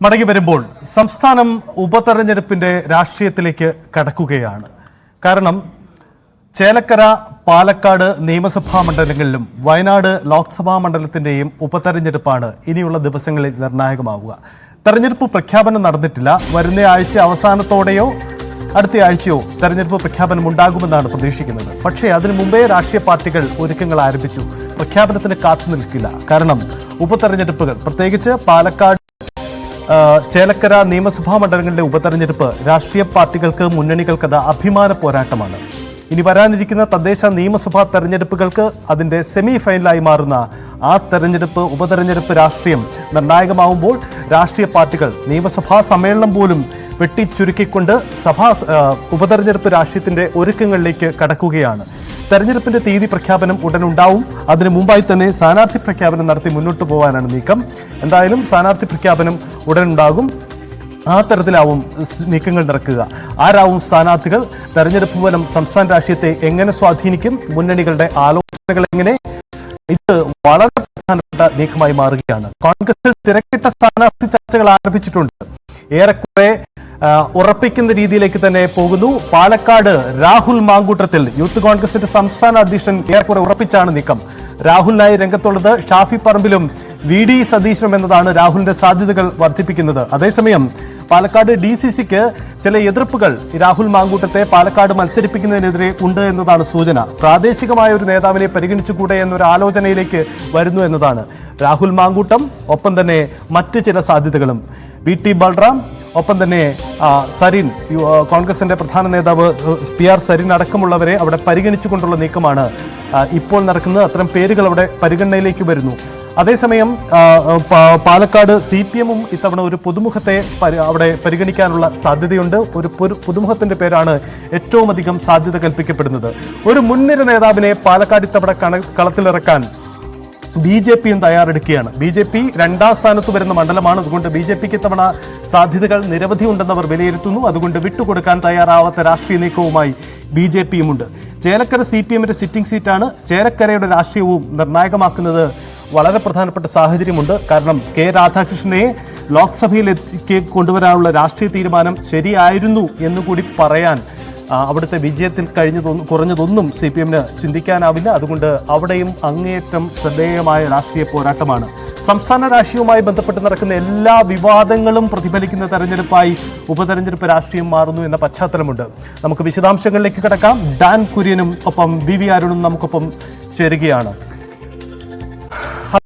മടങ്ങി വരുമ്പോൾ സംസ്ഥാനം ഉപതെരഞ്ഞെടുപ്പിന്റെ രാഷ്ട്രീയത്തിലേക്ക് കടക്കുകയാണ്. കാരണം ചേലക്കര പാലക്കാട് നിയമസഭാ മണ്ഡലങ്ങളിലും വയനാട് ലോക്സഭാ മണ്ഡലത്തിന്റെയും ഉപതെരഞ്ഞെടുപ്പാണ് ഇനിയുള്ള ദിവസങ്ങളിൽ നിർണായകമാവുക. തെരഞ്ഞെടുപ്പ് പ്രഖ്യാപനം നടന്നിട്ടില്ല. വരുന്ന ആഴ്ച അവസാനത്തോടെയോ അടുത്ത ആഴ്ചയോ തെരഞ്ഞെടുപ്പ് പ്രഖ്യാപനം ഉണ്ടാകുമെന്നാണ് പ്രതീക്ഷിക്കുന്നത്. പക്ഷേ അതിനു മുമ്പേ രാഷ്ട്രീയ പാർട്ടികൾ ഒരുക്കങ്ങൾ ആരംഭിച്ചു. പ്രഖ്യാപനത്തിന് കാത്തു നിൽക്കില്ല. കാരണം ഉപതെരഞ്ഞെടുപ്പുകൾ. പ്രത്യേകിച്ച് പാലക്കാട് ചേലക്കര നിയമസഭാ മണ്ഡലങ്ങളിലെ ഉപതെരഞ്ഞെടുപ്പ് രാഷ്ട്രീയ പാർട്ടികൾക്ക് മുന്നണികൾക്കത് അഭിമാന പോരാട്ടമാണ്. ഇനി വരാനിരിക്കുന്ന തദ്ദേശ നിയമസഭാ തെരഞ്ഞെടുപ്പുകൾക്ക് അതിന്റെ സെമി ഫൈനലായി മാറുന്ന ആ തെരഞ്ഞെടുപ്പ് ഉപതെരഞ്ഞെടുപ്പ് രാഷ്ട്രീയം നിർണായകമാവുമ്പോൾ രാഷ്ട്രീയ പാർട്ടികൾ നിയമസഭാ സമ്മേളനം പോലും വെട്ടിച്ചുരുക്കിക്കൊണ്ട് സഭാ ഉപതെരഞ്ഞെടുപ്പ് രാഷ്ട്രീയത്തിന്റെ ഒരുക്കങ്ങളിലേക്ക് കടക്കുകയാണ്. തെരഞ്ഞെടുപ്പിന്റെ തീയതി പ്രഖ്യാപനം ഉടൻ ഉണ്ടാവും അതിനു മുമ്പായി തന്നെ സ്ഥാനാർത്ഥി പ്രഖ്യാപനം നടത്തി മുന്നോട്ട് പോകാനാണ് നീക്കം. എന്തായാലും സ്ഥാനാർത്ഥി പ്രഖ്യാപനം ഉടൻ ഉണ്ടാകും ആ തരത്തിലാവും നീക്കങ്ങൾ നടക്കുക. ആരാവും സ്ഥാനാർത്ഥികൾ? തെരഞ്ഞെടുപ്പ് ഫലം സംസ്ഥാന രാഷ്ട്രീയത്തെ എങ്ങനെ സ്വാധീനിക്കും? മുന്നണികളുടെ ആലോചനകൾ എങ്ങനെ? ഇത് വളരെ പ്രധാനപ്പെട്ട നീക്കമായി മാറുകയാണ്. കോൺഗ്രസിൽ തിരക്കിട്ട സ്ഥാനാർത്ഥി ചർച്ചകൾ ആരംഭിച്ചിട്ടുണ്ട്. ഏറെക്കുറെ ഉറപ്പിക്കുന്ന രീതിയിലേക്ക് തന്നെ പോകുന്നു. പാലക്കാട് രാഹുൽ മാങ്കൂട്ടത്തിൽ യൂത്ത് കോൺഗ്രസിന്റെ സംസ്ഥാന അധ്യക്ഷൻ ഏറെക്കുറെ ഉറപ്പിച്ചാണ് നീക്കം. രാഹുലിനായി രംഗത്തുള്ളത് ഷാഫി പറമ്പിലും വി ഡി സതീശനും എന്നതാണ് രാഹുലിന്റെ സാധ്യതകൾ വർദ്ധിപ്പിക്കുന്നത്. അതേസമയം പാലക്കാട് ഡി സി സിക്ക് ചില എതിർപ്പുകൾ രാഹുൽ മാങ്കൂട്ടത്തെ പാലക്കാട് മത്സരിപ്പിക്കുന്നതിനെതിരെ ഉണ്ട് എന്നതാണ് സൂചന. പ്രാദേശികമായ ഒരു നേതാവിനെ പരിഗണിച്ചുകൂടെ എന്നൊരു ആലോചനയിലേക്ക് വരുന്നു എന്നതാണ്. രാഹുൽ മാങ്കൂട്ടം ഒപ്പം തന്നെ മറ്റ് ചില സാധ്യതകളും. വി ടി ബൽറാം ഒപ്പം തന്നെ സരിൻ കോൺഗ്രസിന്റെ പ്രധാന നേതാവ് പി ആർ സരിൻ അടക്കമുള്ളവരെ അവിടെ പരിഗണിച്ചുകൊണ്ടുള്ള നീക്കമാണ് ഇപ്പോൾ നടക്കുന്നത്. അത്തരം പേരുകൾ അവിടെ പരിഗണനയിലേക്ക് വരുന്നു. അതേസമയം പാലക്കാട് സി പി എമ്മും ഇത്തവണ ഒരു പുതുമുഖത്തെ അവിടെ പരിഗണിക്കാനുള്ള സാധ്യതയുണ്ട്. ഒരു പുതുമുഖത്തിന്റെ പേരാണ് ഏറ്റവും അധികം സാധ്യത കൽപ്പിക്കപ്പെടുന്നത്. ഒരു മുൻനിര നേതാവിനെ പാലക്കാട് ഇത്തവണ കളത്തിലിറക്കാൻ ബി ജെ പിയും തയ്യാറെടുക്കുകയാണ്. ബി ജെ പി രണ്ടാം സ്ഥാനത്ത് വരുന്ന മണ്ഡലമാണ്. അതുകൊണ്ട് ബി ജെ പിക്ക് ഇത്തവണ സാധ്യതകൾ നിരവധി ഉണ്ടെന്നവർ വിലയിരുത്തുന്നു. അതുകൊണ്ട് വിട്ടുകൊടുക്കാൻ തയ്യാറാവാത്ത രാഷ്ട്രീയ നീക്കവുമായി ബി ജെ പിയുമുണ്ട്. ചേലക്കര സി പി എമ്മിന്റെ സിറ്റിംഗ് സീറ്റാണ് ചേലക്കരയുടെ രാഷ്ട്രീയവും നിർണായകമാക്കുന്നത് വളരെ പ്രധാനപ്പെട്ട സാഹചര്യമുണ്ട്. കാരണം കെ രാധാകൃഷ്ണനെ ലോക്സഭയിലേക്ക് കൊണ്ടുവരാനുള്ള രാഷ്ട്രീയ തീരുമാനം ശരിയായിരുന്നു എന്നുകൂടി പറയാൻ അവിടുത്തെ വിജയത്തിൽ കഴിഞ്ഞതൊന്നും കുറഞ്ഞതൊന്നും സി പി എമ്മിന് ചിന്തിക്കാനാവില്ല. അതുകൊണ്ട് അവിടെയും അങ്ങേയറ്റം ശ്രദ്ധേയമായ രാഷ്ട്രീയ പോരാട്ടമാണ്. സംസ്ഥാന രാഷ്ട്രീയവുമായി ബന്ധപ്പെട്ട് നടക്കുന്ന എല്ലാ വിവാദങ്ങളും പ്രതിഫലിക്കുന്ന തെരഞ്ഞെടുപ്പായി ഉപതെരഞ്ഞെടുപ്പ് രാഷ്ട്രീയം മാറുന്നു എന്ന പശ്ചാത്തലമുണ്ട്. നമുക്ക് വിശദാംശങ്ങളിലേക്ക് കിടക്കാം. ഡാൻ കുര്യനും ഒപ്പം വി വി അരുണും നമുക്കൊപ്പം ചേരുകയാണ്.